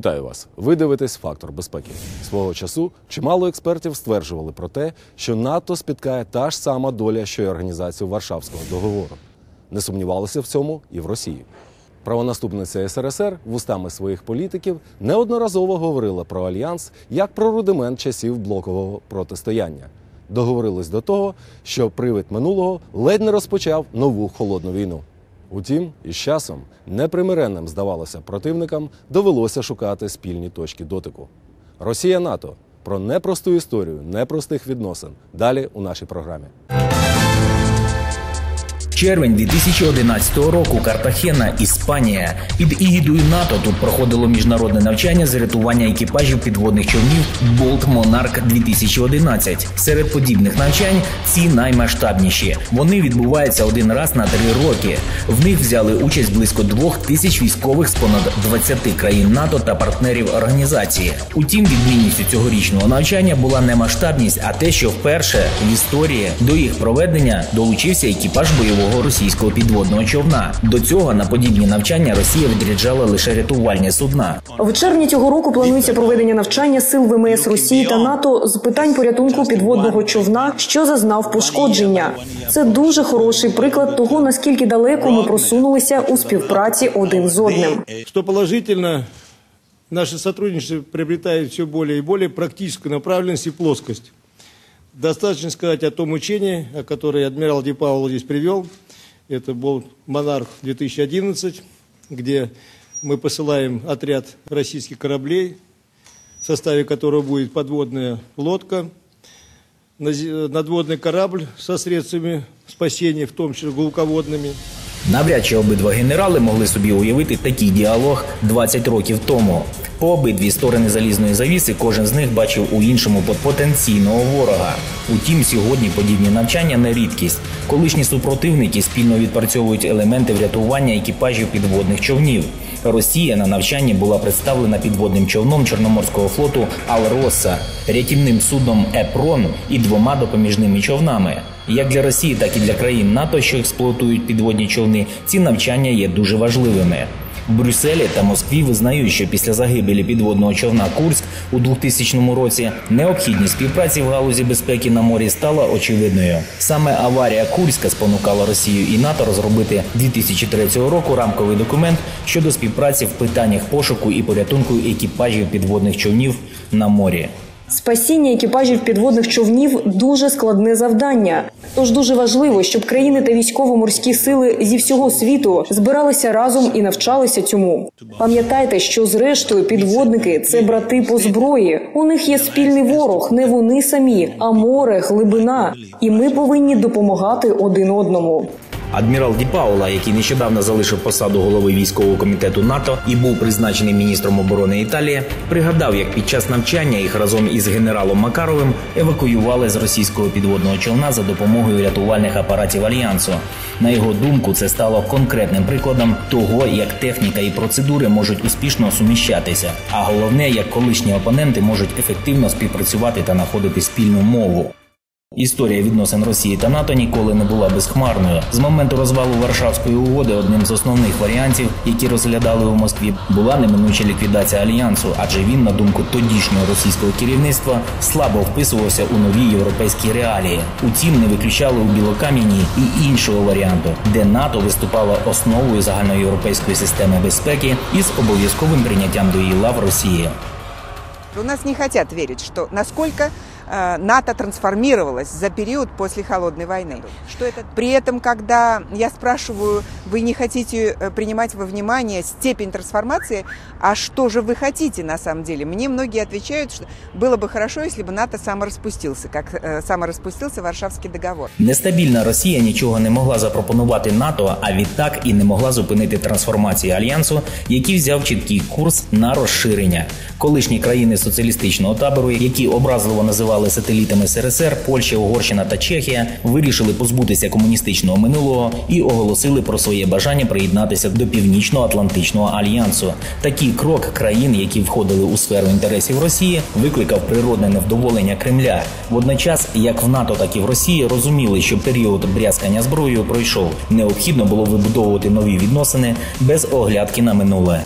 Вітаю вас! Ви дивитесь фактор безпеки. Свого часу чимало експертів стверджували про те, що НАТО спіткає та ж сама доля, що й організацію Варшавського договору. Не сумнівалися в цьому і в Росії. Правонаступниця СРСР вустами своїх політиків неодноразово говорила про альянс як про рудимент часів блокового протистояння. Договорились до того, що привид минулого ледь не розпочав нову холодну війну. Утім, із часом непримиренним здавалося противникам довелося шукати спільні точки дотику. Росія НАТО про непросту історію непростих відносин. Далі у нашій програмі. Червень 2011 року Картахена, Іспанія. Під ігідою НАТО тут проходило міжнародне навчання з рятування екіпажів підводних човнів Болт Монарк 2011 Серед подібних навчань ці наймасштабніші. Вони відбуваються один раз на три роки. В них взяли участь близько двох тисяч військових з понад 20 країн НАТО та партнерів організації. Утім, відмінністю цьогорічного навчання була не масштабність, а те, що вперше в історії до їх проведення долучився екіпаж бойового російського підводного човна. До цього на подібні навчання Росія відряджала лише рятувальні судна. В червні цього року планується проведення навчання сил ВМС Росії та НАТО з питань порятунку підводного човна, що зазнав пошкодження. Це дуже хороший приклад того, наскільки далеко ми просунулися у співпраці один з одним. Что положительно, наше сотрудничество приобретает все более и более практическую направленность и плоскость. Достаточно сказать о том учении, о которое адмирал Ди Пауло здесь привел. Это был «Монарх-2011», где мы посылаем отряд российских кораблей, в составе которого будет подводная лодка, надводный корабль со средствами спасения, в том числе глубоководными, Навряд чи обидва генерали могли собі уявити такий діалог 20 років тому. По обидві сторони залізної завіси кожен з них бачив у іншому потенційного ворога. Утім, сьогодні подібні навчання не рідкість. Колишні супротивники спільно відпрацьовують елементи врятування екіпажів підводних човнів. Росія на навчанні була представлена підводним човном Чорноморського флоту Алроса, рятівним судном Епрон і двома допоміжними човнами. Як для Росії, так і для країн НАТО, що експлуатують підводні човни, ці навчання є дуже важливими. В Брюсселі та Москві визнають, що після загибелі підводного човна Курськ у 2000 році необхідність співпраці в галузі безпеки на морі стала очевидною. Саме аварія Курська спонукала Росію і НАТО розробити 2003 року рамковий документ щодо співпраці в питаннях пошуку і порятунку екіпажів підводних човнів на морі. Спасіння екіпажів підводних човнів дуже складне завдання. Тож дуже важливо, щоб країни та військово-морські сили зі всього світу збиралися разом і навчалися цьому. Пам'ятайте, що зрештою підводники це брати по зброї. У них є спільний ворог, не вони самі, а море, глибина. І ми повинні допомагати один одному. Адмірал Ді Паула, який нещодавно залишив посаду голови військового комітету НАТО і був призначений міністром оборони Італії, пригадав, як під час навчання їх разом із генералом Макаровим евакуювали з російського підводного човна за допомогою рятувальних апаратів альянсу. На його думку, це стало конкретним прикладом того, як техніка і процедури можуть успішно суміщатися, а головне, як колишні опоненти можуть ефективно співпрацювати та знаходити спільну мову. Історія відносин Росії та НАТО ніколи не була безхмарною. З моменту розвалу Варшавської угоди одним з основних варіантів, які розглядали у Москві, була неминуча ліквідація альянсу, адже він, на думку тодішнього російського керівництва, слабо вписувався у нові європейські реалії. Утім, не виключали у Білокам'яні і іншого варіанту, де НАТО виступало основою загальноєвропейської системи безпеки із обов'язковим прийняттям до її лав Росії. У нас не хотят верить, что насколько э, НАТО трансформировалось за период после холодной войны. Что это? При этом, когда я спрашиваю, вы не хотите э, принимать во внимание степень трансформации, а что же вы хотите на самом деле? Мне многие отвечают, что было бы хорошо, если бы НАТО самораспустился, как э, самораспустился Варшавский договор. Нестабільна Росія нічого не могла запропонувати НАТО, а відтак і не могла зупинити трансформацію альянсу, який взяв чіткий курс на розширення. Колишні країни соціалістичного табору, які образливо називали сателітами СРСР, Польща, Угорщина та Чехія, вирішили позбутися комуністичного минулого і оголосили про своє бажання приєднатися до Північно-Атлантичного альянсу. Такий крок країн, які входили у сферу інтересів Росії, викликав природне невдоволення Кремля. Водночас, як в НАТО, так і в Росії розуміли, що період брязкання зброєю пройшов. Необхідно було вибудовувати нові відносини без оглядки на минуле.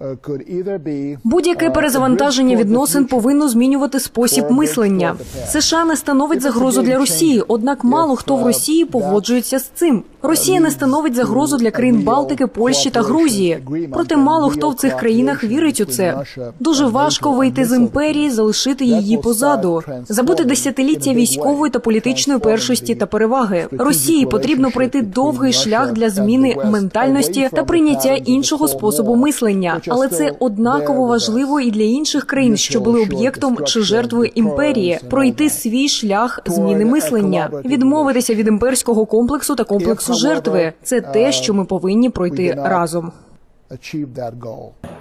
Missile Будь-яке перезавантаження відносин повинно змінювати спосіб мислення. США не становить загрозу для Росії, однак мало хто в Росії погоджується з цим. Росія не становить загрозу для країн Балтики, Польщі та Грузії. Проте мало хто в цих країнах вірить у це. Дуже важко вийти з імперії, залишити її позаду, забути десятиліття військової та політичної першості та переваги. Росії потрібно пройти довгий шлях для зміни ментальності та прийняття іншого способу мислення, але це однаково важливо і для інших країн, що були об'єктом чи жертвою імперії, пройти свій шлях зміни мислення, відмовитися від імперського комплексу та комплексу жертви. Це те, що ми повинні пройти разом.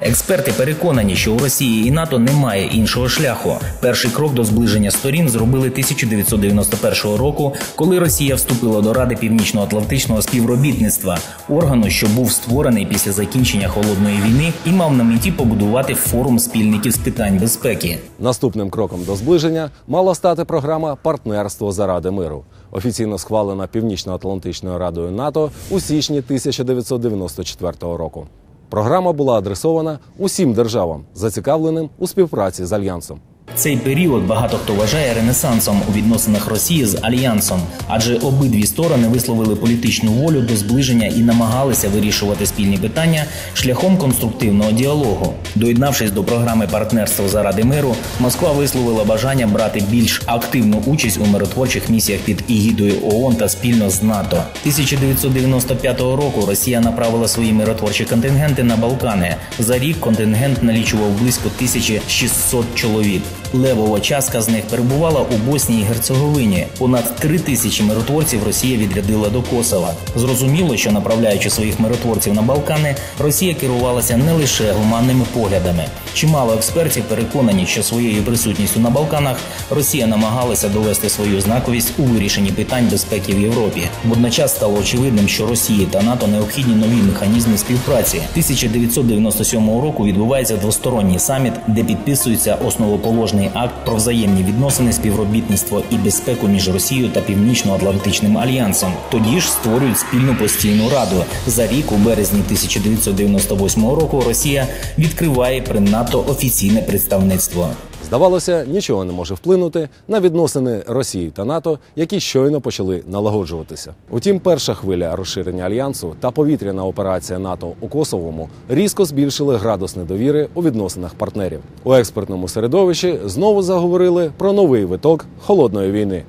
Експерти переконані, що у Росії і НАТО немає іншого шляху. Перший крок до зближення сторін зробили 1991 року, коли Росія вступила до Ради Північно-Атлантичного співробітництва, органу, що був створений після закінчення холодної війни і мав на меті побудувати форум спільників з питань безпеки. Наступним кроком до зближення мала стати програма Партнерство заради миру, офіційно схвалена Північно-Атлантичною радою НАТО у січні 1994 року. Програма була адресована усім державам, зацікавленим у співпраці з альянсом. Цей період багато хто вважає ренесансом у відносинах Росії з альянсом, адже обидві сторони висловили політичну волю до зближення і намагалися вирішувати спільні питання шляхом конструктивного діалогу. Доєднавшись до програми партнерства заради миру, Москва висловила бажання брати більш активну участь у миротворчих місіях під егідою ООН та спільно з НАТО. 1995 року Росія направила свої миротворчі контингенти на Балкани. За рік контингент налічував близько 1600 чоловік. Левова частка з них перебувала у Боснії і Герцеговині. Понад три тисячі миротворців Росія відрядила до Косова. Зрозуміло, що направляючи своїх миротворців на Балкани, Росія керувалася не лише гуманними поглядами. Чимало експертів переконані, що своєю присутністю на Балканах Росія намагалася довести свою знаковість у вирішенні питань безпеки в Європі. Водночас стало очевидним, що Росії та НАТО необхідні нові механізми співпраці. 1997 року відбувається двосторонній саміт, де підписується основоположний акт про взаємні відносини, співробітництво і безпеку між Росією та Північно-Атлантичним альянсом. Тоді ж створюють спільну постійну раду. За рік, у березні 1998 року, Росія відкриває при НАТО офіційне представництво. Здавалося, нічого не може вплинути на відносини Росії та НАТО, які щойно почали налагоджуватися. Утім, перша хвиля розширення альянсу та повітряна операція НАТО у Косовому різко збільшили градус недовіри у відносинах партнерів. У експертному середовищі знову заговорили про новий виток холодної війни.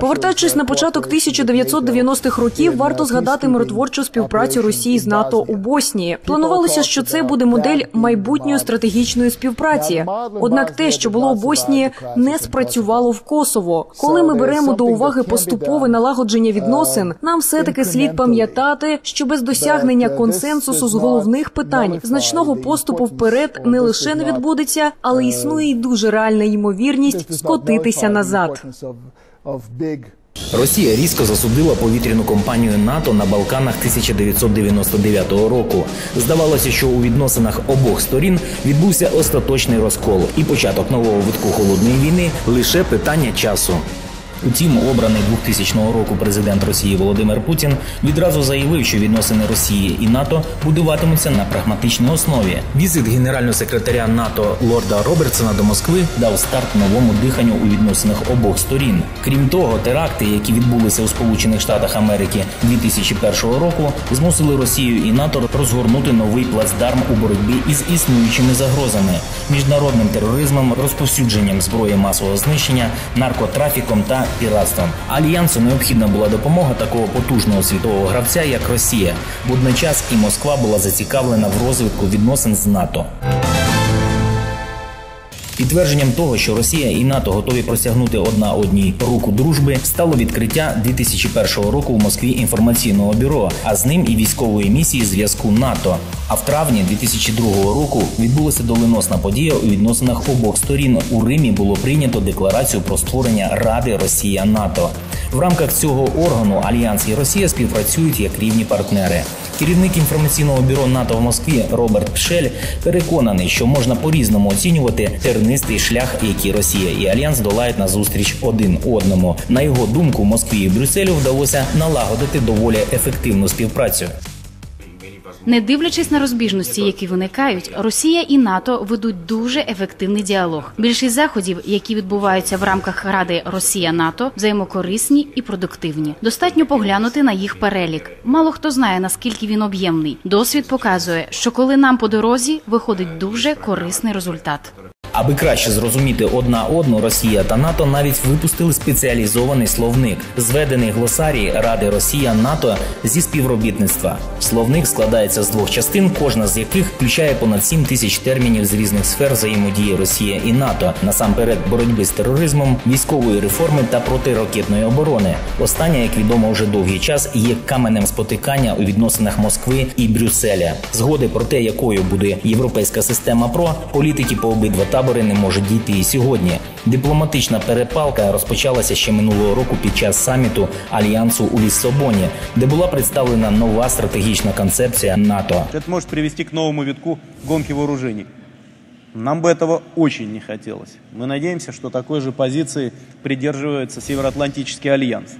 Повертаючись на початок 1990-х років, варто згадати миротворчу співпрацю Росії з НАТО у Боснії. Планувалося, що це буде модель майбутньої стратегічної співпраці. Однак те, що було у Боснії, не спрацювало в Косово. Коли ми беремо до уваги поступове налагодження відносин, нам все таки слід пам'ятати, що без досягнення консенсусу з головних питань значного поступу вперед не лише не відбудеться, але існує й дуже реальна ймовірність скотитися назад. Росія різко засудила повітряну кампанію НАТО на Балканах 1999 року. Здавалося, що у відносинах обох сторін відбувся остаточний розкол, і початок нового витку холодної війни лише питання часу. Утім, обраний 2000 року президент Росії Володимир Путін відразу заявив, що відносини Росії і НАТО будуватимуться на прагматичній основі. Візит генерального секретаря НАТО Лорда Робертсона до Москви дав старт новому диханню у відносинах обох сторін. Крім того, теракти, які відбулися у Сполучених Штатах Америки 2001 року, змусили Росію і НАТО розгорнути новий плацдарм у боротьбі із існуючими загрозами, міжнародним тероризмом, розповсюдженням зброї масового знищення, наркотрафіком та піратством. Альянсу необхідна була допомога такого потужного світового гравця, як Росія. Водночас і Москва була зацікавлена в розвитку відносин з НАТО. Підтвердженням того, що Росія і НАТО готові простягнути одна одній руку дружби, стало відкриття 2001 року в Москві інформаційного бюро, а з ним і військової місії зв'язку НАТО. А в травні 2002 року відбулася доленосна подія у відносинах обох сторін. У Римі було прийнято декларацію про створення Ради Росія НАТО. В рамках цього органу Альянс і Росія співпрацюють як рівні партнери. Керівник інформаційного бюро НАТО в Москві Роберт Пшель переконаний, що можна по-різному оцінювати тернистий шлях, який Росія і Альянс долають на зустріч один одному. На його думку, Москві і Брюсселю вдалося налагодити доволі ефективну співпрацю. Не дивлячись на розбіжності, які виникають, Росія і НАТО ведуть дуже ефективний діалог. Більшість заходів, які відбуваються в рамках Ради Росія НАТО, взаємокорисні і продуктивні. Достатньо поглянути на їх перелік. Мало хто знає наскільки він об'ємний. Досвід показує, що коли нам по дорозі виходить дуже корисний результат. Аби краще зрозуміти одна одну, Росія та НАТО навіть випустили спеціалізований словник, зведений глосарій Ради Росія НАТО зі співробітництва. Словник складається з двох частин, кожна з яких включає понад 7 тисяч термінів з різних сфер взаємодії Росія і НАТО, насамперед боротьби з тероризмом, військової реформи та протиракетної оборони. Остання, як відомо, вже довгий час є каменем спотикання у відносинах Москви і Брюсселя. Згоди про те, якою буде європейська система ПРО, політики по обидва табори не можуть дійти і сьогодні. Дипломатична перепалка розпочалася ще минулого року під час саміту альянсу у Ліссабоні, де була представлена нова стратегічна концепція НАТО. Это может привести к новому витку гонки вооружений. Нам бы этого очень не хотелось. Мы надеемся, что такой же позиции придерживается Североатлантический альянс.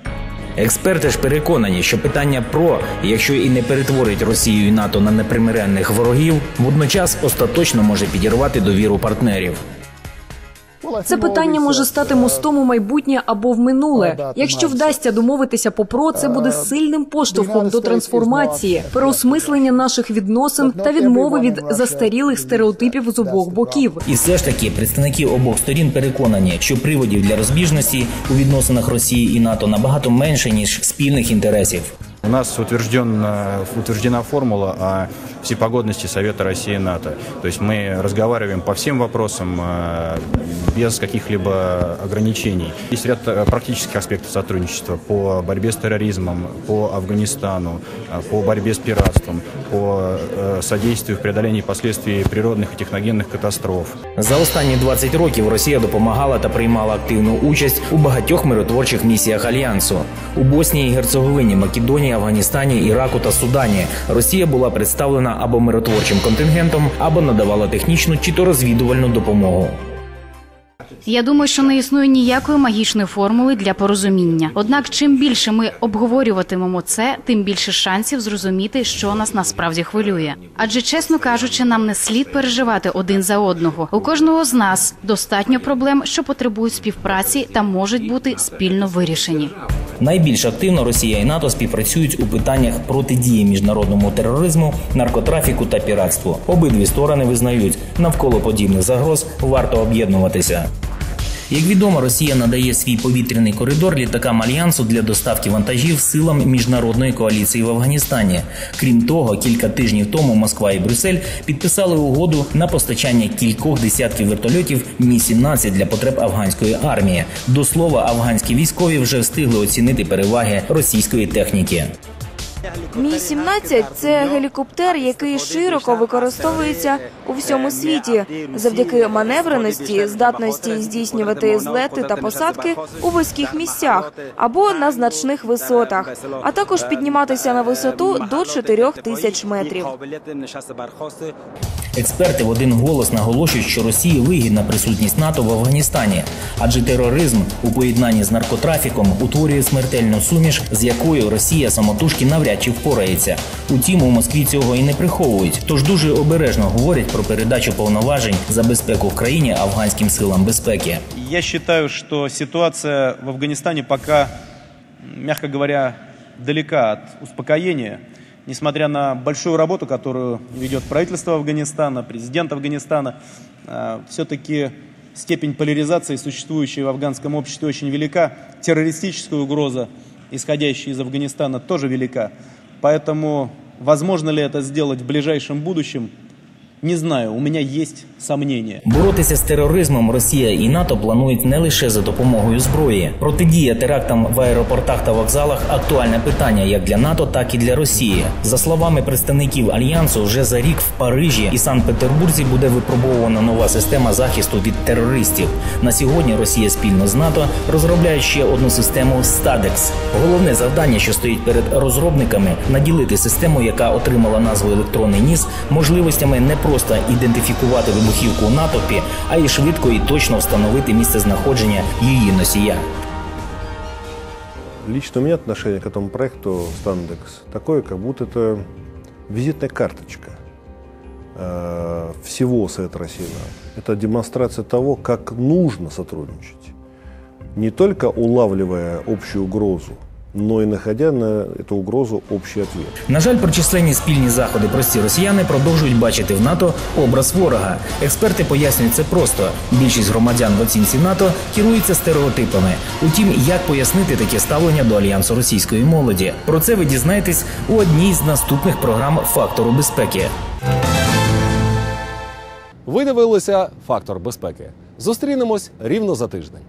Експерти ж переконані, що питання про, якщо і не перетворить Росію і НАТО на непримиренних ворогів, водночас остаточно може підірвати довіру партнерів. Це питання може стати мостом у майбутнє або в минуле. Якщо вдасться домовитися по ПРО, це буде сильним поштовхом до трансформації, переосмислення наших відносин та відмови від застарілих стереотипів з обох боків. І все ж таки представники обох сторін переконані, що приводів для розбіжності у відносинах Росії і НАТО набагато менше ніж спільних інтересів. У нас э, утверждена формула о всепогодности Совета России и НАТО. То есть мы разговариваем по всем вопросам э, без каких-либо ограничений. Есть ряд э, практических аспектов сотрудничества по борьбе с терроризмом, по Афганистану, э, по борьбе с пиратством, по э, содействию в преодолении последствий природных и техногенных катастроф. За останні 20 років Росія допомагала та приймала активну участь у багатьох миротворчих місіях альянсу у Боснії і Герцеговині, Македонії, Афганістані, Іраку та Судані. Росія була представлена або миротворчим контингентом, або надавала технічну чи то розвідувальну допомогу. Я думаю, що не існує ніякої магічної формули для порозуміння. Однак, чим більше ми обговорюватимемо це, тим більше шансів зрозуміти, що нас насправді хвилює. Адже, чесно кажучи, нам не слід переживати один за одного. У кожного з нас достатньо проблем, що потребують співпраці та можуть бути спільно вирішені. Найбільш активно Росія і НАТО співпрацюють у питаннях протидії міжнародному тероризму, наркотрафіку та піратству. Обидві сторони визнають, навколо подібних загроз варто об'єднуватися. Як відомо, Росія надає свій повітряний коридор літакам альянсу для доставки вантажів силам міжнародної коаліції в Афганістані. Крім того, кілька тижнів тому Москва і Брюссель підписали угоду на постачання кількох десятків вертольотів Мі 17 для потреб афганської армії. До слова, афганські військові вже встигли оцінити переваги російської техніки. Мі 17 це гелікоптер, який широко використовується у всьому світі завдяки маневреності, здатності здійснювати злети та посадки у вузьких місцях або на значних висотах, а також підніматися на висоту до 4 тисяч метрів. Експерти в один голос наголошують, що Росії вигідна присутність НАТО в Афганістані, адже тероризм у поєднанні з наркотрафіком утворює смертельну суміш, з якою Росія самотужки навряд чи впорається. Утім, у Москві цього і не приховують. Тож дуже обережно говорять про передачу повноважень за безпеку в країні афганським силам безпеки. Я считаю, что ситуация в Афганистане пока, мягко говоря, далека от успокоения. Несмотря на большую работу, которую ведет правительство Афганистана, президент Афганистана, все-таки степень поляризации, существующей в афганском обществе, очень велика. Террористическая угроза, исходящая из Афганистана, тоже велика. Поэтому возможно ли это сделать в ближайшем будущем, не знаю, у меня есть сомнения. Боротися з тероризмом Росія і НАТО планують не лише за допомогою зброї. Протидія терактам в аеропортах та вокзалах актуальне питання як для НАТО, так і для Росії. За словами представників альянсу, вже за рік в Парижі і Санкт-Петербурзі буде випробована нова система захисту від терористів. На сьогодні Росія спільно з НАТО розробляє ще одну систему Стадекс. Головне завдання, що стоїть перед розробниками, наділити систему, яка отримала назву електронний ніс, можливостями не просто ідентифікувати вибухівку у натовпі, а й швидко і точно встановити місце знаходження її носія. Лично у меня отношение к этому проекту Standex такое, как будто это визитная карточка э, всего Совета России НАТО. Это демонстрация того, как нужно сотрудничать. Не только улавливая общую угрозу, но и находя на эту угрозу общий ответ. На жаль, про численні спільні заходи прості росіяни продовжують бачити в НАТО образ ворога. Експерти пояснюють це просто. Більшість громадян в оцінці НАТО керуються стереотипами. Утім, як пояснити таке ставлення до альянсу російської молоді? Про це ви дізнаєтесь у одній з наступних програм фактору безпеки. Ви дивилися фактор безпеки. Зустрінемось рівно за тиждень.